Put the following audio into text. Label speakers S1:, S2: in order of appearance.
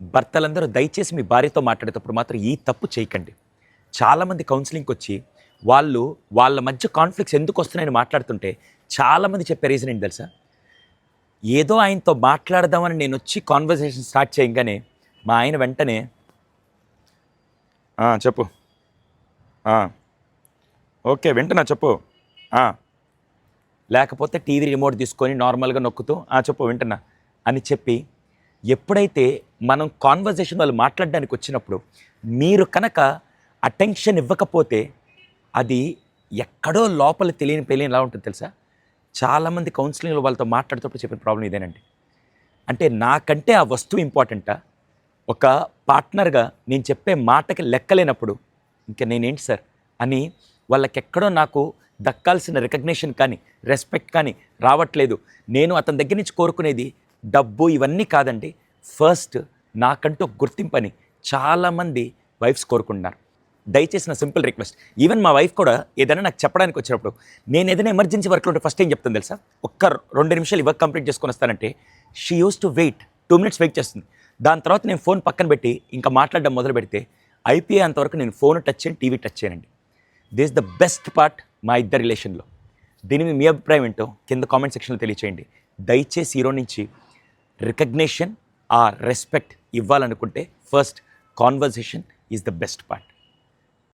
S1: భర్తలందరూ దయచేసి మీ భార్యతో మాట్లాడేటప్పుడు మాత్రం ఈ తప్పు చేయకండి. చాలామంది కౌన్సిలింగ్కి వచ్చి వాళ్ళు వాళ్ళ మధ్య కాన్ఫ్లిక్ట్స్ ఎందుకు వస్తున్నాయని మాట్లాడుతుంటే చాలామంది చెప్పే రీజన్ ఏంటి తెలుసా? ఏదో ఆయనతో మాట్లాడదామని నేను వచ్చి కాన్వర్సేషన్ స్టార్ట్ చేయగానే మా ఆయన వెంటనే చెప్పు. ఓకే వింటున్నా చెప్పు. లేకపోతే టీవీ రిమోట్ తీసుకొని నార్మల్గా నొక్కుతూ చెప్పు వింటున్నా అని చెప్పి ఎప్పుడైతే మనం కాన్వర్జేషన్ వాళ్ళు మాట్లాడడానికి వచ్చినప్పుడు మీరు కనుక అటెన్షన్ ఇవ్వకపోతే అది ఎక్కడో లోపల తెలియని తెలియని ఎలా ఉంటుంది తెలుసా? చాలామంది కౌన్సిలింగ్లో వాళ్ళతో మాట్లాడుతూ చెప్పిన ప్రాబ్లం ఇదేనండి. అంటే నాకంటే ఆ వస్తువు ఇంపార్టెంటా ఒక పార్ట్నర్గా నేను చెప్పే మాటకి లెక్కలేనప్పుడు ఇంకా నేనేంటి సార్? అని వాళ్ళకెక్కడో నాకు దక్కాల్సిన రికగ్నిషన్ కానీ రెస్పెక్ట్ కానీ రావట్లేదు. నేను అతని దగ్గర నుంచి కోరుకునేది డబ్బు ఇవన్నీ కాదండి. ఫస్ట్ నాకంటూ గుర్తింపని చాలామంది వైఫ్స్ కోరుకుంటున్నారు. దయచేసి నా సింపుల్ రిక్వెస్ట్. ఈవెన్ మా వైఫ్ కూడా ఏదైనా నాకు చెప్పడానికి వచ్చినప్పుడు నేను ఏదైనా ఎమర్జెన్సీ వర్క్లో ఉంటే ఫస్ట్ ఏం చెప్తాను తెలుసా? ఒక్క రెండు నిమిషాలు ఈ వర్క్ కంప్లీట్ చేసుకొని వస్తానంటే she use to wait two minutes wait చేస్తుంది. దాని తర్వాత నేను ఫోన్ పక్కన పెట్టి ఇంకా మాట్లాడడం మొదలు పెడితే అయిపోయే అంతవరకు నేను ఫోన్ టచ్ చేయను టీవీ టచ్ చేయనండి. దిస్ ద బెస్ట్ పార్ట్ మా ఇద్దరు రిలేషన్లో దీని మీద మీ అభిప్రాయం ఏంటో కింద కామెంట్ సెక్షన్లో తెలియచేయండి. దయచేసి హీరో నుంచి రికగ్నేషన్ ఆ రెస్పెక్ట్ ఇవ్వాలనుకుంటే first conversation is the best part